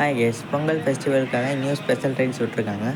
Hi S Pongal ஃபெஸ்டிவலுக்காக new special trains விட்ருக்காங்க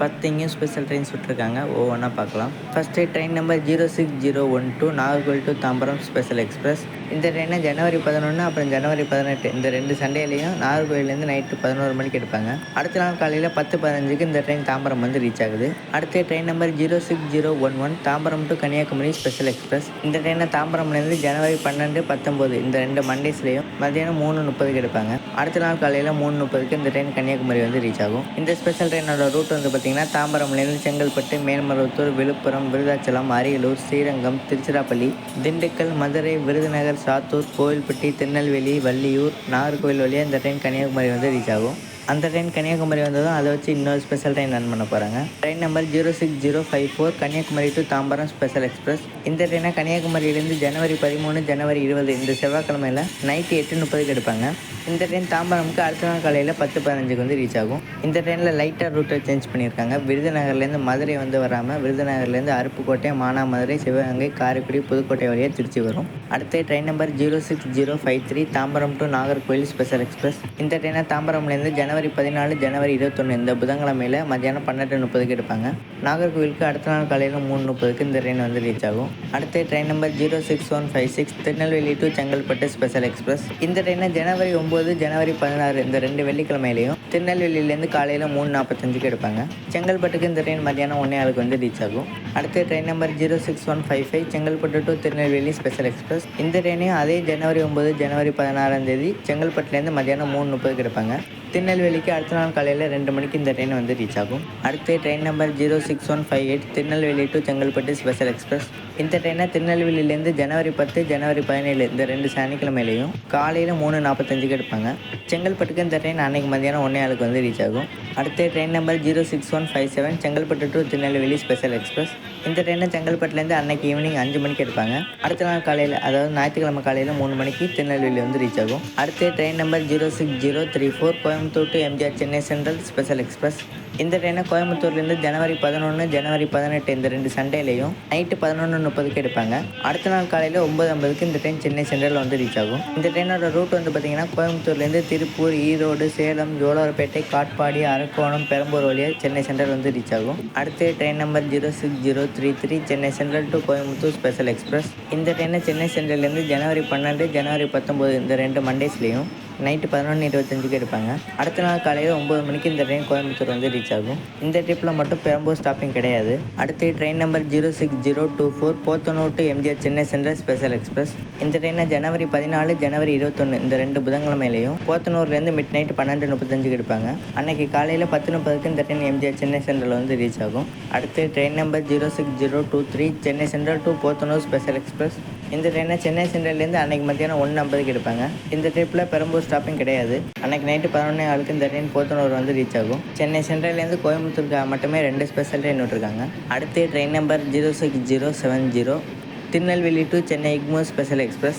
பத்து நியூ ஸ்பெஷல் ட்ரெயின்ஸ் விட்ருக்காங்க ஒவ்வொன்றா பார்க்கலாம். First train number zero six zero one two Nagercoil to Tambaram special express இந்த ட்ரெயினை ஜனவரி பதினொன்று அப்புறம் ஜனவரி பதினெட்டு இந்த ரெண்டு சண்டேலையும் நாகர்கோவிலேருந்து நைட்டு பதினோரு மணிக்கு எடுப்பாங்க. அடுத்த நாள் காலையில் பத்து பதினஞ்சுக்கு இந்த ட்ரெயின் தாம்பரம் வந்து ரீச் ஆகுது. அடுத்த train number zero six zero one one Tambaram to Kanyakumari special express இந்த ட்ரெயினை தாம்பரம்லேருந்து ஜனவரி பன்னெண்டு பத்தொம்போது இந்த ரெண்டு மண்டேஸ்லேயும் மத்தியானம் மூணு முப்பதுக்கு எடுப்பாங்க. அடுத்த நாள் காலையில் மூணு முப்பதுக்கு இந்த ட்ரெயின் கன்னியாகுமரி வந்து ரீச் ஆகும். இந்த ஸ்பெஷல் ட்ரெயினோட ரூட் வந்து பார்த்திங்கன்னா தாம்பரம்லேருந்து செங்கல்பட்டு மேல்மருவத்தூர் விழுப்புரம் விருதாச்சலம் அரியலூர் ஸ்ரீரங்கம் திருச்சிராப்பள்ளி திண்டுக்கல் மதுரை விருதுநகர் சாத்தூர் கோவில்பட்டி திருநெல்வேலி வள்ளியூர் நாகர்கோவில் வழியாக இந்த ட்ரெயின் கன்னியாகுமரி வந்து ரீச் ஆகும். அந்த ட்ரெயின் கன்னியாகுமரி வந்ததும் அதை வச்சு இன்னொரு ஸ்பெஷல் ட்ரெயின் ரன் பண்ண போகிறாங்க train number zero six zero five four Kanyakumari to Tambaram special express இந்த ட்ரெயினை கன்னியாகுமரியிலேருந்து ஜனவரி பதிமூணு ஜனவரி இருபது இந்த செவ்வாய்க்கிழமையில் நைட்டு எட்டு முப்பதுக்கு எடுப்பாங்க. இந்த ட்ரெயின் தாம்பரமுக்கு அடுத்த நாள் காலையில் பத்து பதினஞ்சுக்கு வந்து ரீச் ஆகும். இந்த ட்ரெயினில் லைட்டாக ரூட்டை சேஞ்ச் பண்ணியிருக்காங்க. விருதுநகர்லேருந்து மதுரை வந்து வராமல் விருதுநகர்லேருந்து அருப்புக்கோட்டை மானாமதுரை சிவகங்கை காரைக்குடி புதுக்கோட்டை வழியாக திருச்சி வரும். அடுத்த train number zero six zero five three Tambaram to Nagercoil special express இந்த ட்ரெயினை தாம்பரம்லேருந்து ஜனவரி பதினாலு ஜனவரி இருபத்தொன்று இந்த புதன்கிழமையில் மத்தியானம் பன்னெண்டு முப்பதுக்கு எடுப்பாங்க. நாகர்கோவிலுக்கு அடுத்த நாள் காலையில் மூணு முப்பதுக்கு இந்த ட்ரெயின் வந்து ரீச் ஆகும். அடுத்த train number zero six one five six Tirunelveli to Chengalpattu special express இந்த ட்ரெயினை ஜனவரி ஒம்பது ஜனவரி பதினாறு இந்த ரெண்டு வெள்ளிக்கிழமையிலையும் திருநெல்வேலியிலேருந்து காலையில் மூணு நாற்பத்தஞ்சுக்கு எடுப்பாங்க. செங்கல்பட்டுக்கு இந்த ட்ரெயின் மத்தியானம் ஒன்றே ஆளுக்கு வந்து ரீச் ஆகும். அடுத்த train number zero six one five five Chengalpattu to Tirunelveli special express இந்த ட்ரெயினையும் அதே ஜனவரி ஒம்பது ஜனவரி பதினாறாம் தேதி செங்கல்பட்டுலேருந்து மத்தியானம் மூணு முப்பதுக்கு எடுப்பாங்க. திருநெல்வேலிக்கு அடுத்த நாள் காலையில் ரெண்டு மணிக்கு இந்த ட்ரெயின் வந்து ரீச் ஆகும். அடுத்த train number zero six one five eight Tirunelveli to Chengalpattu special express இந்த ட்ரெயினை திருநெல்வேலியிலேருந்து ஜனவரி பத்து ஜனவரி பதினேழு இந்த ரெண்டு சனிக்கிழமையிலையும் காலையில் மூணு நாற்பத்தஞ்சுக்கு எடுப்பாங்க. செங்கல்பட்டுக்கு இந்த ட்ரெயின் அன்னைக்கு மதியானம் ஒன்றே ஆளுக்கு வந்து ரீச் ஆகும். அடுத்த train number zero six one five seven Chengalpattu to Tirunelveli special express இந்த ட்ரெயினை செங்கல்பட்டுலேருந்து அன்னைக்கு ஈவினிங் அஞ்சு மணிக்கு எடுப்பாங்க. அடுத்த நாள் காலையில் அதாவது ஞாயிற்றுக்கிழமை காலையில் மூணு மணிக்கு திருநெல்வேலி வந்து ரீச் ஆகும். அடுத்த train number zero six zero three four Coimbatore to MGR Chennai central special express இந்த ட்ரெயினை கோயம்புத்தூர்லேருந்து ஜனவரி பதினொன்று ஜனவரி பதினெட்டு இந்த ரெண்டு சண்டேலையும் நைட்டு பதினொன்று முப்பதுக்கு எடுப்பாங்க. அடுத்த நாள் காலையில் ஒம்பது ஐம்பதுக்கு இந்த ட்ரெயின் சென்னை சென்ட்ரல் வந்து ரீச் ஆகும். இந்த ட்ரெயினோட ரூட் வந்து பார்த்திங்கன்னா கோயம்புத்தூர்லேருந்து திருப்பூர் ஈரோடு சேலம் ஜோலார்பேட்டை காட்பாடி அரக்கோணம் பெரம்பூர் வழியாக சென்னை சென்ட்ரல் வந்து ரீச் ஆகும். அடுத்த train number zero six zero three three Chennai central to Coimbatore special express. இந்த ட்ரெயினை சென்னை சென்ட்ரல்லேருந்து ஜனவரி பன்னெண்டு ஜனவரி பத்தொம்போது இந்த ரெண்டு மண்டேஸ்லேயும் நைட்டு பதினொன்று இருபத்தஞ்சுக்கு எடுப்பாங்க. அடுத்த நாள் காலையில் ஒம்பது மணிக்கு இந்த ட்ரெயின் கோயம்புத்தூர் வந்து ரீச் ஆகும். இந்த ட்ரிப்பில் மட்டும் பெரம்பூர் ஸ்டாப்பிங் கிடையாது. அடுத்து train number zero six zero two four Podanur to MGR Chennai central special express. இந்த ட்ரெயினை ஜனவரி பதினாலு ஜனவரி இருபத்தொன்று இந்த ரெண்டு புதன்கிழமையிலையும் போத்தனூர்லேருந்து மிட் நைட் பன்னெண்டு முப்பத்தஞ்சுக்கு எடுப்பாங்க. அன்னைக்கு காலையில் பத்து முப்பதுக்கு இந்த ட்ரெயின் எம்ஜிஆர் சென்னை சென்ட்ரல் வந்து ரீச் ஆகும். அடுத்து train number zero six zero two three Chennai central to Podanur special express இந்த ட்ரெயினை சென்னை சென்ட்ரல்லேருந்து அன்னைக்கு மத்தியானம் ஒன்று ஐம்பதுக்கு எடுப்பாங்க. இந்த ட்ரிப்பில் பெரம்பூர் ஸ்டாப்பிங் கிடையாது. அன்னைக்கு நைட்டு பதினொன்னே ஆளுக்கு இந்த ட்ரெயின் போத்தனூர் வந்து ரீச் ஆகும். சென்னை சென்ட்ரல்லேருந்து கோயம்புத்தூருக்கு மட்டுமே ரெண்டு ஸ்பெஷல் ட்ரெயின் விட்டுருக்காங்க. அடுத்து train number zero six zero seven zero Tirunelveli to Chennai Egmore special express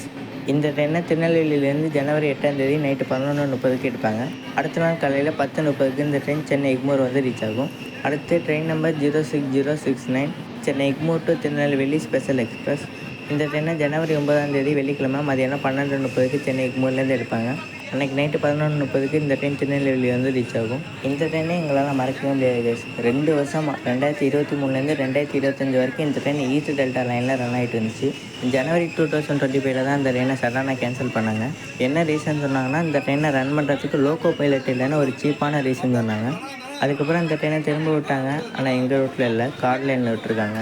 இந்த ட்ரெயினை திருநெல்வேலியிலேருந்து ஜனவரி எட்டாம் தேதி நைட்டு பதினொன்று முப்பதுக்கு எடுப்பாங்க. அடுத்த நாள் காலையில் பத்து முப்பதுக்கு இந்த ட்ரெயின் சென்னை இக்மோர் வந்து ரீச் ஆகும். அடுத்து train number zero six zero six nine Chennai Egmore to Tirunelveli special express இந்த ட்ரெயினை ஜனவரி ஒன்பதாம் தேதி வெள்ளிக்கிழமை மதியானம் பன்னெண்டு முப்பதுக்கு சென்னை இக்மோர்லேருந்து எடுப்பாங்க. அன்றைக்கி நைட்டு பதினொன்று முப்பதுக்கு இந்த ட்ரெயின் திருநெல்வேலி வந்து ரீச் ஆகும். இந்த ட்ரெயினே எங்களால் மறக்கவே முடியாது ரெண்டு வருஷமாக ரெண்டாயிரத்தி இருபத்தி மூணுலேருந்து ரெண்டாயிரத்தி இருபத்தஞ்சி வரைக்கும் இந்த ட்ரெயின் ஈஸ்ட் டெல்டா லைனில் ரன் ஆகிட்டு இருந்துச்சு. ஜனவரி டூ தௌசண்ட் டுவெண்ட்டி ஃபைவ்ல தான் இந்த ட்ரெயினை சடனாக கேன்சல் பண்ணாங்க. என்ன ரீசன் சொன்னாங்கன்னா இந்த ட்ரெயினை ரன் பண்ணுறதுக்கு லோக்கோ பைலட் இல்லைன்னு ஒரு சீப்பான ரீசன் சொன்னாங்க. அதுக்கப்புறம் இந்த ட்ரெயினை திரும்ப விட்டாங்க. ஆனால் எங்கள் ரூட்டில் இல்லை. கார்ட் லைனில் விட்டுருக்காங்க.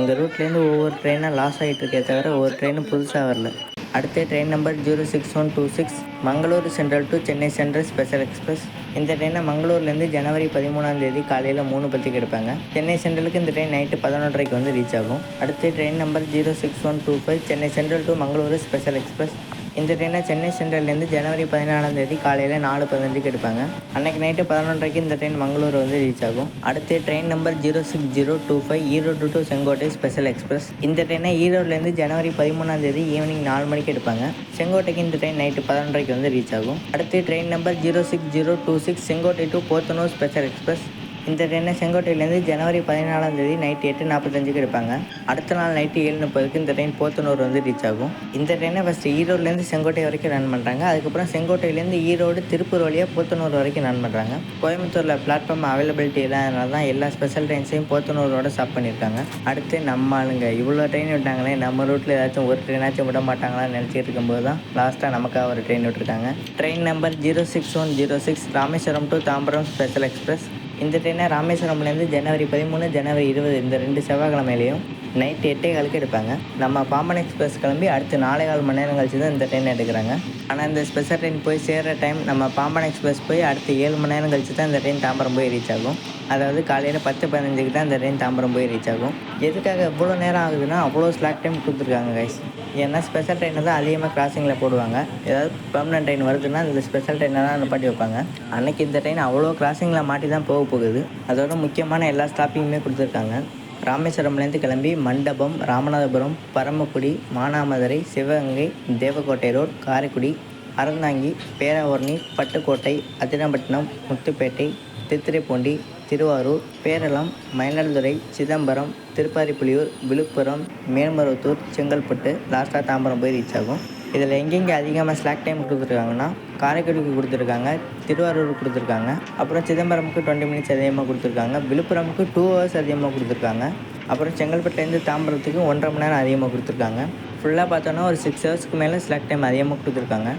எங்கள் ரூட்லேருந்து ஒவ்வொரு ட்ரெயினாக லாஸ் ஆகிட்டு இருக்கே தவிர ஒவ்வொரு ட்ரெயினும் புதுசாக வரல. அடுத்த train number zero six one two six Mangalore central to Chennai central special express இந்த ட்ரெயினை மங்களூர்லேருந்து ஜனவரி பதிமூணாம் தேதி காலையில் மூணு பத்துக்கு எடுப்பாங்க. சென்னை சென்ட்ரலுக்கு இந்த ட்ரெயின் நைட்டு பதினொன்றரைக்கு வந்து ரீச் ஆகும். அடுத்த train number zero six one two five Chennai central to Mangalore special express இந்த ட்ரெயினை சென்னை சென்ட்ரல்லேருந்து ஜனவரி பதினாலாம் தேதி காலையில் நாலு பதினஞ்சுக்கு எடுப்பாங்க. அன்னைக்கு நைட்டு பதினொன்றரைக்கு இந்த ட்ரெயின் மங்களூர் வந்து ரீச் ஆகும். அடுத்து train number zero six zero two five Erode to Sengottai special express இந்த ட்ரெயினை ஈரோடுலேருந்து ஜனவரி பதிமூணாம் தேதி ஈவினிங் நாலு மணிக்கு எடுப்பாங்க. செங்கோட்டைக்கு இந்த ட்ரெயின் நைட்டு பதினொன்றரைக்கு வந்து ரீச் ஆகும். அடுத்து train number zero six zero two six Sengottai to Podanur special express இந்த ட்ரெயினை செங்கோட்டையிலேருந்து ஜனவரி பதினாலாம் தேதி நைட்டு எட்டு நாற்பத்தஞ்சுக்கு எடுப்பாங்க. அடுத்த நாள் நைட்டு ஏழு முப்பதுக்கு இந்த ட்ரெயின் போத்தனூர் வந்து ரீச் ஆகும். இந்த ட்ரெயினை ஃபஸ்ட்டு ஈரோடுலேருந்து செங்கோட்டை வரைக்கும் ரன் பண்ணுறாங்க அதுக்கப்புறம் செங்கோட்டையிலேருந்து ஈரோடு திருப்பூர் வழியாக போத்தனூர் வரைக்கும் ரன் பண்ணுறாங்க கோயம்புத்தூரில் பிளாட்ஃபார்ம் அவைலபிலிட்டி இல்லாதனால தான் எல்லா ஸ்பெஷல் ட்ரெயின்ஸையும் போத்தனூரோட ஸ்டாப் பண்ணியிருக்காங்க. அடுத்து நம்ம ஆளுங்க இவ்வளோ ட்ரெயின் விட்டாங்களே நம்ம ரூட்டில் ஏதாச்சும் ஒரு ட்ரெயினாச்சும் விட மாட்டாங்களான்னு நினச்சிட்டு இருக்கும்போது தான் லாஸ்ட்டாக நமக்காக ஒரு ட்ரெயின் விட்டுருக்காங்க. Train number zero six one zero six Rameswaram to Tambaram special express இந்த ட்ரெயினை ராமேஸ்வரம்லேருந்து ஜனவரி பதிமூணு ஜனவரி இருபது இந்த ரெண்டு செவ்வாய்க்கிழமையிலையும் நைட்டு எட்டே காலுக்கு எடுப்பாங்க. நம்ம பாம்பன் எக்ஸ்பிரஸ் கிளம்பி அடுத்து நாலே கால் மணி நேரம் கழிச்சு தான் இந்த ட்ரெயின் எடுக்கிறாங்க. ஆனால் இந்த ஸ்பெஷல் ட்ரெயின் போய் சேர்கிற டைம் நம்ம பாம்பன் எக்ஸ்பிரஸ் போய் அடுத்து ஏழு மணி நேரம் கழிச்சு தான் இந்த ட்ரெயின் தாம்பரம் போய் ரீச் ஆகும். அதாவது காலையில் பத்து பதினஞ்சுக்கு தான் இந்த ட்ரெயின் தாம்பரம் போய் ரீச் ஆகும். எதுக்காக எவ்வளோ நேரம் ஆகுதுன்னா அவ்வளோ ஸ்லாக் டைம் கொடுத்துருக்காங்க கைஸ் ஏன்னா ஸ்பெஷல் ட்ரெயினை தான் அதிகமாக கிராசிங்கில் போடுவாங்க. ஏதாவது பெர்மனன்ட் ட்ரெயின் வருதுன்னா இந்த ஸ்பெஷல் ட்ரெயினை தான் நிப்பாட்டி வைப்பாங்க. அன்னைக்கு இந்த ட்ரெயின் அவ்வளோ கிராசிங்கில் மாட்டி தான் போக போகுது. அதோட முக்கியமான எல்லா ஸ்டாப்பிங்குமே கொடுத்துருக்காங்க. ராமேஸ்வரம்லேருந்து கிளம்பி மண்டபம் ராமநாதபுரம் பரமக்குடி மானாமதுரை சிவகங்கை தேவக்கோட்டை ரோட் காரைக்குடி அறந்தாங்கி பேராவூரணி பட்டுக்கோட்டை அதிரம்பட்டினம் முத்துப்பேட்டை திருத்துறைப்பூண்டி திருவாரூர் பேரளம் மயிலாடுதுறை சிதம்பரம் திருப்பாரிப்புலியூர் விழுப்புரம் மேல்மருவத்தூர் செங்கல்பட்டு லாஸ்ட்டாக தாம்பரம் போய் ரீச் ஆகும். இதில் எங்கெங்கே அதிகமாக ஸ்லாக் டைம் கொடுத்துருக்காங்கன்னா காரைக்குடிக்கு கொடுத்துருக்காங்க திருவாரூருக்கு கொடுத்துருக்காங்க அப்புறம் சிதம்பரமுக்கு டுவெண்ட்டி மினிட்ஸ் அதிகமாக கொடுத்துருக்காங்க விழுப்புரமுக்கு டூ ஹவர்ஸ் அதிகமாக கொடுத்துருக்காங்க அப்புறம் செங்கல்பட்டுலேருந்து தாம்பரத்துக்கு ஒன்றரை மணி நேரம் அதிகமாக கொடுத்துருக்காங்க. ஃபுல்லாக பார்த்தோன்னா ஒரு சிக்ஸ் ஹவர்ஸ்க்கு மேலே ஸ்லாக் டைம் அதிகமாக கொடுத்துருக்காங்க.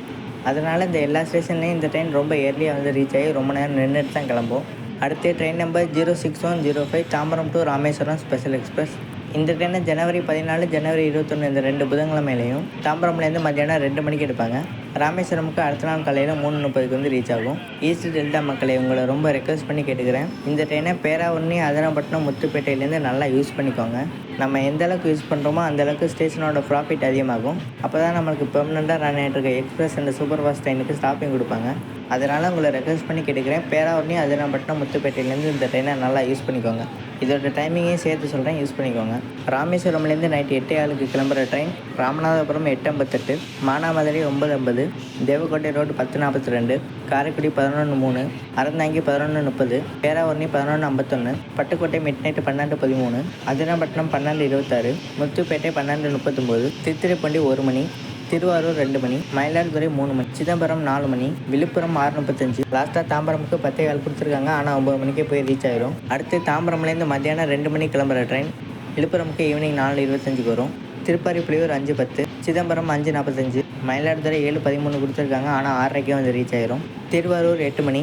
அதனால் இந்த எல்லா ஸ்டேஷன்லேயும் இந்த ட்ரெயின் ரொம்ப ஏர்லியாக வந்து ரீச் ஆகி ரொம்ப நேரம் நின்றுட்டு தான் கிளம்பும். அடுத்து train number zero six one zero five Tambaram to Rameswaram special express இந்த ட்ரெயினை ஜனவரி பதினாலு ஜனவரி இருபத்தொன்று இந்த ரெண்டு புதன்கிழமையிலையும் தாம்பரம்லேருந்து மத்தியானம் ரெண்டு மணிக்கு எடுப்பாங்க. ராமேஸ்வரமுக்கு அடுத்த நாள் காலையில் மூணு முப்பதுக்கு வந்து ரீச் ஆகும். ஈஸ்ட் டெல்டா மக்களை உங்களை ரொம்ப ரெக்வஸ்ட் பண்ணி கேட்டுக்கிறேன். இந்த ட்ரெயினை பேராவூர்னி அதனப்பட்டினம் முத்துப்பேட்டையிலேருந்து நல்லா யூஸ் பண்ணிக்கோங்க. நம்ம எந்த அளவுக்கு யூஸ் பண்ணுறோமோ அந்தளவுக்கு ஸ்டேஷனோட ப்ராஃபிட் அதிகமாகும். அப்போ தான் நம்மளுக்கு பெர்மனெண்ட்டாக ரன் ஆகிட்டு இருக்க எக்ஸ்பிரஸ் அண்ட் சூப்பர் ஃபாஸ்ட் ட்ரெயினுக்கு ஸ்டாப்பிங் கொடுப்பாங்க. அதனால் உங்களை ரெக்வஸ்ட் பண்ணி கேட்டுக்கிறேன். பேராவூர்னி அதனப்பட்டினம் முத்துப்பேட்டையிலேருந்து இந்த ட்ரெயினை நல்லா யூஸ் பண்ணிக்கோங்க. இதோட டைமிங்கையும் சேர்த்து சொல்கிறேன் யூஸ் பண்ணிக்கோங்க. ராமேஸ்வரம்லேருந்து நைட்டு எட்டு ஆளுக்கு கிளம்புற ட்ரெயின் ராமநாதபுரம் எட்டு ஐம்பத்தெட்டு மானாமதுரை ஒம்பது ஐம்பது தேவக்கோட்டை ரோடு பத்து நாற்பத்தி ரெண்டு காரைக்குடி பதினொன்று மூணு அறந்தாங்கி பதினொன்று முப்பது பேராவூர்ணி பதினொன்று ஐம்பத்தொன்று பட்டுக்கோட்டை மிட் நைட்டு பன்னெண்டு பதிமூணு அதிரம்பட்டினம் பன்னெண்டு இருபத்தாறு முத்துப்பேட்டை பன்னெண்டு முப்பத்தொம்போது திருத்திரைப்பண்டி ஒரு மணி திருவாரூர் ரெண்டு மணி மயிலாடுதுறை மூணு மணி சிதம்பரம் நாலு மணி விழுப்புரம் ஆறு முப்பத்தஞ்சு லாஸ்ட்டாக தாம்பரமுக்கு பத்தே கால் கொடுத்துருக்காங்க. ஆனால் ஒம்பது மணிக்கே போய் ரீச் ஆயிரும். அடுத்து தாம்பரம்லேருந்து மத்தியானம் ரெண்டு மணி கிளம்புற ட்ரெயின் விழுப்புரமுக்கு ஈவினிங் நாலு இருபத்தஞ்சுக்கு வரும். திருப்பாரிப்புலியூர் அஞ்சு பத்து சிதம்பரம் அஞ்சு நாற்பத்தஞ்சு மயிலாடுதுறை ஏழு பதிமூணு கொடுத்துருக்காங்க. ஆனால் ஆறரைக்கே வந்து ரீச் ஆயிரும். திருவாரூர் எட்டு மணி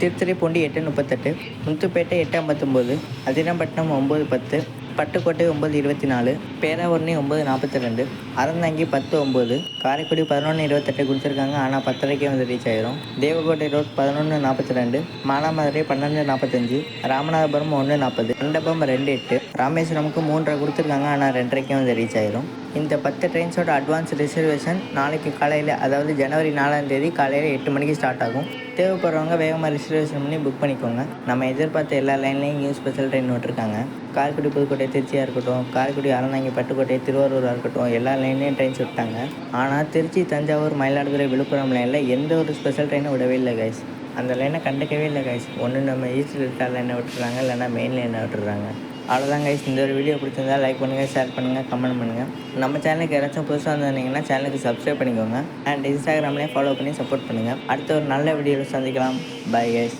திருத்துறைப்பூண்டி எட்டு முப்பத்தெட்டு முத்துப்பேட்டை எட்டு ஐம்பத்தொம்போது அதிரம்பட்டினம் ஒம்பது பத்து பட்டுக்கோட்டை ஒம்பது இருபத்தி நாலு பேராவூர்ணி ஒம்பது நாற்பத்தி ரெண்டு அறந்தாங்கி பத்து ஒம்பது காரைக்குடி பதினொன்று இருபத்தெட்டு கொடுத்துருக்காங்க. ஆனால் பத்தரைக்கே வந்து ரீச் ஆயிரும். தேவகோட்டை ரோட் பதினொன்று நாற்பத்தி ரெண்டு மானாமதுரை பன்னெண்டு நாற்பத்தஞ்சு ராமநாதபுரம் ஒன்று நாற்பது மண்டபம் ரெண்டு எட்டு ராமேஸ்வரமுக்கு மூன்றரை கொடுத்துருக்காங்க. ஆனால் ரெண்டரைக்கே வந்து ரீச் ஆயிரும். இந்த பத்து ட்ரெயின்ஸோட அட்வான்ஸ் ரிசர்வேஷன் நாளைக்கு காலையில் அதாவது ஜனவரி நாலாம் தேதி காலையில் எட்டு மணிக்கு ஸ்டார்ட் ஆகும். தேவைப்படுறவங்க வேகமாக ரிசர்வேஷன் பண்ணி புக் பண்ணிக்கோங்க. நம்ம எதிர்பார்த்த எல்லா லைன்லேயும் நியூ ஸ்பெஷல் ட்ரெயின் விட்டுருக்காங்க காரைக்குடி புதுக்கோட்டை திருச்சியாக இருக்கட்டும் காரைக்குடி அறநாங்கி பட்டுக்கோட்டை திருவாரூராக இருக்கட்டும் எல்லா லைன்லேயும் ட்ரெயின்ஸ் விட்டாங்க. ஆனால் திருச்சி தஞ்சாவூர் மயிலாடுதுறை விழுப்புரம் லைனில் எந்த ஒரு ஸ்பெஷல் ட்ரெயினும் விடவே இல்லை கைஸ் அந்த லைனை கண்டுக்கவே இல்லை கைஸ் ஒன்று நம்ம ஈஸ்ட் டெல்டா லைனை விட்டுறாங்க இல்லைன்னா மெயின் லைனை விட்டுறாங்க அவ்வளோதான் கைஸ் இந்த ஒரு வீடியோ பிடிச்சிருந்தா லைக் பண்ணுங்கள் ஷேர் பண்ணுங்கள் கமெண்ட் பண்ணுங்கள் நம்ம சேனலுக்கு யாராச்சும் புதுசாக வந்திருந்தீங்கன்னா சேனலுக்கு சப்ஸ்கிரைப் பண்ணிக்கோங்க. அண்ட் இன்ஸ்டாகிராம்லேயே ஃபாலோ பண்ணி சப்போர்ட் பண்ணுங்கள் அடுத்த ஒரு நல்ல வீடியோவில் சந்திக்கலாம். Bye guys